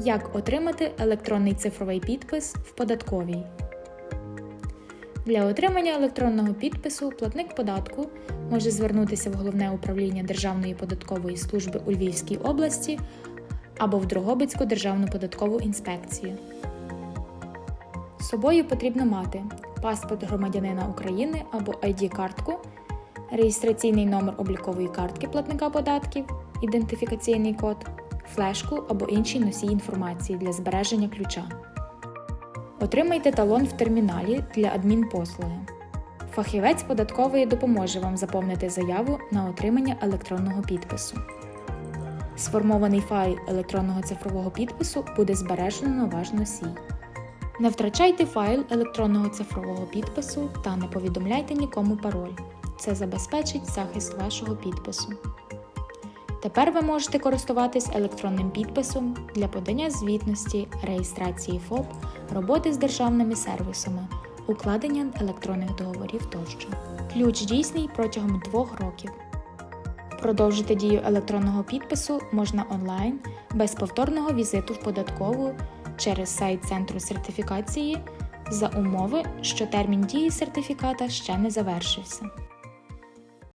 Як отримати електронний цифровий підпис в податковій? Для отримання електронного підпису платник податку може звернутися в Головне управління Державної податкової служби у Львівській області або в Дрогобицьку державну податкову інспекцію. З собою потрібно мати паспорт громадянина України або ID-картку, реєстраційний номер облікової картки платника податків, ідентифікаційний код, флешку або інший носій інформації для збереження ключа. Отримайте талон в терміналі для адмінпослуги. Фахівець податкової допоможе вам заповнити заяву на отримання електронного підпису. Сформований файл електронного цифрового підпису буде збережено на ваш носій. Не втрачайте файл електронного цифрового підпису та не повідомляйте нікому пароль. Це забезпечить захист вашого підпису. Тепер ви можете користуватись електронним підписом для подання звітності, реєстрації ФОП, роботи з державними сервісами, укладення електронних договорів тощо. Ключ дійсний протягом двох років. Продовжити дію електронного підпису можна онлайн без повторного візиту в податкову через сайт центру сертифікації за умови, що термін дії сертифіката ще не завершився.